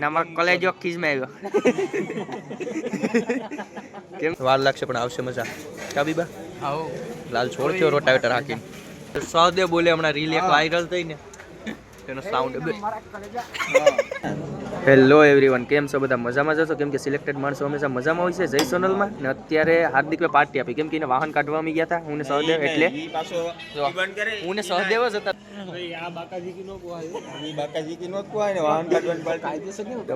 ના મારો કોલેજો ખીજમાં આવ્યો કેમ? વાર લાગશે પણ આવશે મજા. કાબીબા આવો. લાલ છોડ થયો રોટાવેટર હાકીને. સહદેવ બોલે હમણાં રીલ એક વાયરલ થઈ ને. તેનો સાઉન્ડ હેલો એવરીવન કેમ છો બધા? મજામાં જશો કેમ કે સિલેક્ટેડ માણસો હંમેશા મજામાં હોય છે? જય સોનલમાં. ને અત્યારે હાર્દિકે પાર્ટી આપી. કેમ કે એને વાહન કાઢવા આવી ગયા હતા હું ને સહદેવ એટલે હું ને સહદેવ જ હતા.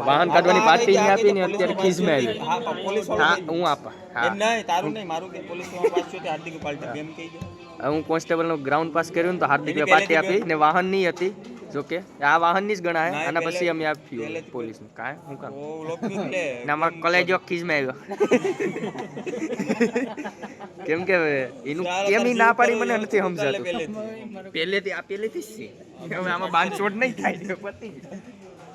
વાહન કાઢવાની પાર્ટી ને આપી ને અત્યારે ખીજમાં આવી હા હું આપા. હા. હવે હું કોન્સ્ટેબલનો ગ્રાઉન્ડ પાસ કર્યું ને તો હાર્દિક પાર્ટી આપી ને વાહન નહીં હતી. જો કે આ વાહનની જ ગણાય આના પછી અમે આપ્યું પોલીસને. કાંઈ? હું કામ? ના કોલેજ કોલેજો ખીજમાં આવ્યો કેમ કે એનું કેમ ઈ ના પાડી મને નથી સમજાતું. પહેલેથી. આ પહેલેથી જ છે. હવે આમાં બાંધછોડ નહીં થાય પતિ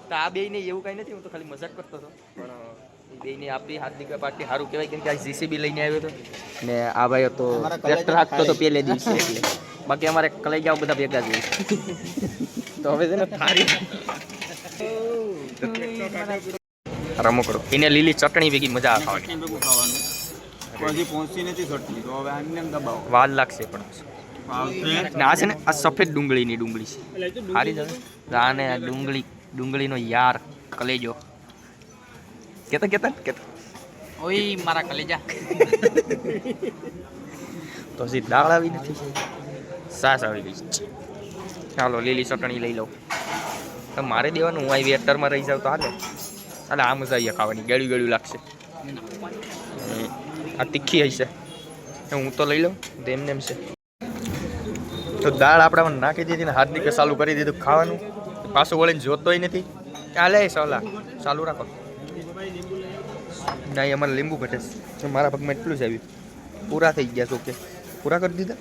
તો આ બેયને એવું કઈ નથી હું તો ખાલી મજાક કરતો હતો. પણ બેયને આપી હાર્દિક પાર્ટી સારું કહેવાય કેમ કે આ જીસીબી લઈને આવ્યો હતો ને આ ભાઈ તો ટ્રેક્ટર હાંકતો હતો પહેલે દિવસે. એટલે બાકી અમારે કલેજાઓ બધા ભેગા જ હોય. તો હવે છે ને થારી રમકડો એને લીલી ચટણી ભેગી મજા આવે ખાવાની. પહોંચી નથી ચટણી તો હવે આમને દબાવો. વાલ લાગશે પણ. ને આ છે ને આ સફેદ ડુંગળીની ડુંગળી છે. સારી જ આને આ ડુંગળી ડુંગળીનો યાર કલેજો. કેતા કેતા કેતા. ઓય મારા કલેજા. તો હજી દાળ આવી નથી. સાસ આવી ગઈ છે. ચાલો, લીલી ચટણી લઈ લઉં. તો મારે દેવાનું, હું આવી વેટરમાં રહી જાઉં તો હાલે. હાલે આ મજા આવી ખાવાની, ગળ્યું ગળ્યું લાગશે. આ તીખી હશે. હું તો લઈ લઉં તેમને એમ છે. તો દાળ આપણામાં નાખી દીધી ને હાર્દિકે ચાલુ કરી દીધું ખાવાનું. પાછું વળીને જોતોય નથી. ચાલે સલા, ચાલુ રાખો. ના અમારે લીંબુ ઘટે મારા પગમાં એટલું જ આવ્યું. પૂરા થઈ ગયા છો કે પૂરા કરી દીધા?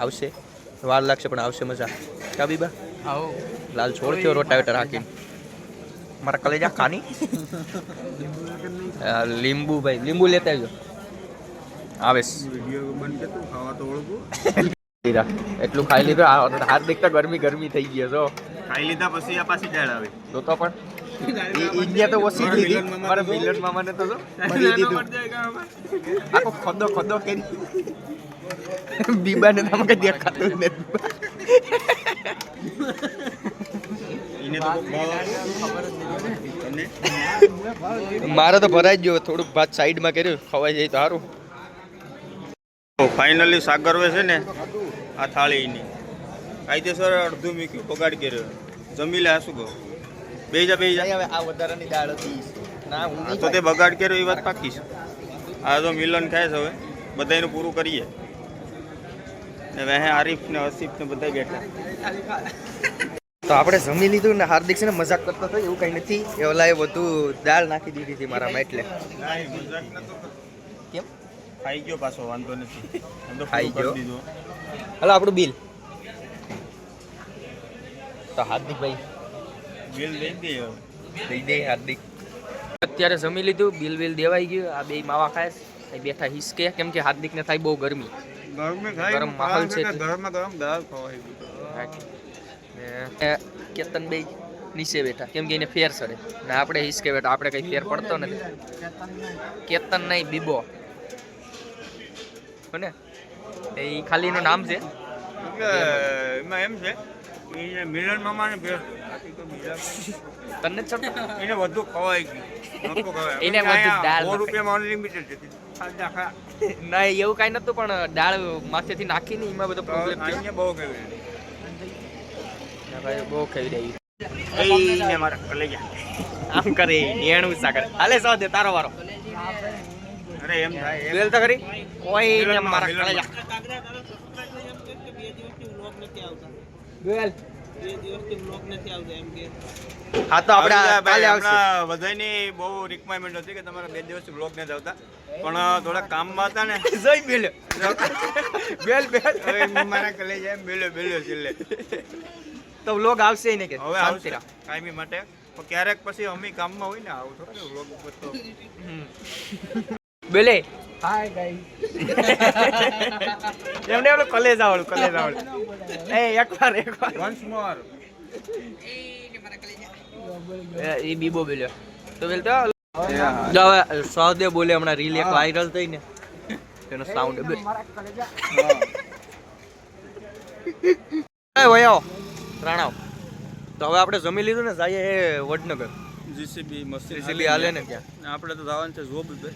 આવશે. વાર લાગશે પણ આવશે મજા. કા બીબા? આવો. લાલ છોડ થયો રોટાવેટર હાકીને. મારા કલેજા ખાની? લીંબુ ભાઈ લીંબુ લેતા આવજો. આવે છે. વીડિયો બંધ કરતું ખાવા તો ઓળખું. લીધા. એટલું ખાઈ લીધું હાર્દિક તો ગરમી ગરમી થઈ ગયો છો ખાઈ લીધા પછી આ પાછી ડાળ આવે. તો તો પણ ઇન્ડિયા ઈન્ડિયા તો ઓછી દીધી મારા તો મિલન મામાને તો જો. મરી દીધું આખો ખોદો ખોદો કરી. બીબાને તો કઈ દેખાતું નથી મારે તો ભરાઈ ગયો થોડુંક ભાત સાઈડમાં કર્યું ખવાઈ જાય તો સારું ફાઇનલી સાગરવે છે ને આ થાળીની કાયદેસર અડધું મૂક્યું બગાડ કર્યો જમી લે શું કહું બે જા બે જા હવે આ વધારાની દાળ હતી ના હું તો તે બગાડ કર્યો એ વાત પાકી છે આ તો મિલન ખાય છે હવે બધાયનું પૂરું કરીએ ને વહે આરીફ ને અસીફ ને બધા બેઠા. તો આપણે જમી લીધું ને હાર્દિક છે ને મજાક કરતો હતો એવું કઈ નથી. એ ઓલાએ બધું દાળ નાખી દીધી હતી મારામાં એટલે. કેમ? ખાઈ ગયો પાછો વાંધો નથી. ખાઈ ગયો? હાલો આપણું બિલ. તો હાર્દિકભાઈ. બિલ દઈ દે દઈ દે હાર્દિક. અત્યારે જમી લીધું બિલ બિલ દેવાઈ ગયું. આ બે માવા ખાય બેઠા હિસકે. કેમ કે હાર્દિકને થાય બહુ ગરમી. ગરમ માહોલ છે એટલે. ગરમ દાળ ખવાય કેતન બે નીચે બેઠા. કેમ કે એને ફેર સરે. ને આપણે હિસકે બેઠા. આપણે કઈ ફેર પડતો નથી. કેતન નહીં બીબો. ને એ ખાલી એનું નામ છે? એમાં એમ છે એને મિલન મામાને ભેળ તને જ એને વધુ ખવાય ગયું. એને વધુ દાળ સો નખાય. રૂપિયામાં અનલિમિટેડ છે. ના એવું કાંઈ નતું પણ દાળ માથેથી નાખીને એમાં બધો પ્રોબ્લેમ થયો અહીંયા બહુ ખાવી ના ભાઈ બહુ ખાઈ રહી ને મારા કલેજા આમ કરે નેણું સાકર હાલે સો દે તારો વારો અરે એમ થાય બેલ તો ખરી કોઈ ને મારા. કલેજા બેલ હા તો આપણે કાલે આવશે. હમણાં બધાયની બહુ રિક્વાયરમેન્ટ હતી કે તમારે બે દિવસથી બ્લોક નથી આવતા. પણ થોડા કામમાં હતા ને. જોઈ બેલ. બેલ બેલ. મારા કલેજા એમ બેલ્યો બેલ્યો છેલ્લે. તો વ્લોગ આવશે ને કે? હવે આવશે. કાયમી માટે. પણ ક્યારેક પછી અમે કામમાં હોય ને આવું થોડું બ્લોગ ઉપર તો. હમ. બેલે હાય ગાઈસ એમને ઓલું કોલેજ વાળું કોલેજ વાળું એ એકવાર એકવાર વન્સ મોર એ બીબો બોલ્યો. તો બોલતો હવે સહદેવ બોલે હમણાં રીલ એક વાયરલ થઈ ને એનો સાઉન્ડ બે. એ વયો. રાણાવ. તો હવે આપણે જમી લીધું ને જઈએ એ વડનગર જીસીબી મશીન જીસીબી હાલે ને. ત્યાં. આપણે તો જવાનું છે જોબ બે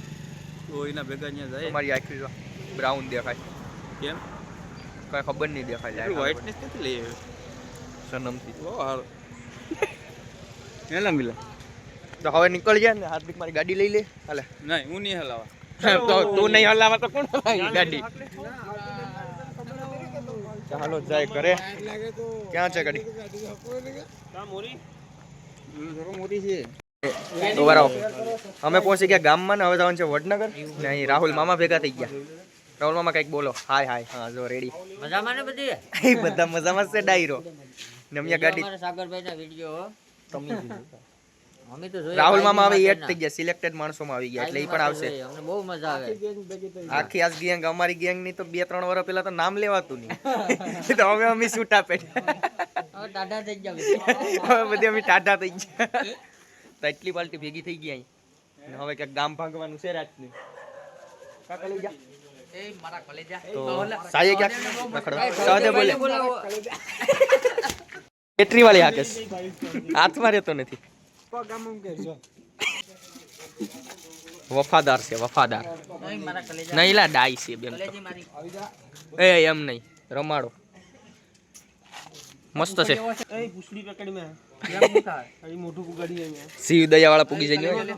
તો એના ભેગા અહીંયા જાય. તમારી આખી બ્રાઉન દેખાય. કેમ? કઈ ખબર નહીં દેખાય જાય વ્હાઇટનેસ નથી લઈ આવ્યો? સનમથી. ઓ સારું મેલા મિલા તો હવે નીકળ જાય ને હાર્દિક મારી ગાડી લઈ લે. હાલે. નહીં હું નહીં હલાવા. તો તું નહીં હલાવા તો કોણ હલાવી ગાડી? ચાલો જાય કરે ક્યાં છે ગાડી? મોટી છે. તો બરાબર અમે પહોંચી ગયા ગામમાં ને હવે જવાનું છે વડનગર. ને અહીં રાહુલ મામા ભેગા થઈ ગયા. રાહુલ મામા કંઈક બોલો. હાય હાય. હા જો રેડી મજામાં ને બધી? બધા મજામાં છે ડાયરો. ને અમે ગાડી સાગરભાઈના વિડિયો તમે અમે તો જોઈએ રાહુલ મામા હવે એડ થઈ ગયા સિલેક્ટેડ માણસોમાં આવી ગયા એટલે એ પણ આવશે. અમને બહુ મજા આવે. આખી આજ ગેંગ અમારી ગેંગની તો બે ત્રણ વર્ષ પહેલા તો નામ લેવાતું નહીં. તો હવે અમે છૂટા પેટ્યા હવે ટાઢા થઈ ગયા હવે બધી અમે ટાટા થઈ ગયા. તો એટલી પાલટી ભેગી થઈ ગઈ અહીં. હવે ક્યાંક ગામ ભાગવાનું છે રાતની. કાકા લઈ જા એ મારા કલેજા. તો સાયે ક્યાંક? રખડવા સહદે બોલે બેટરી વાળી હાકેશ હાથમાં રહેતો નથી. વફાદાર છે વફાદાર. નહીં મારા લા ડાઈ છે બેન એ એમ નહીં. રમાડો. મસ્ત છે? શિવ દયા વાળા પૂગી જાય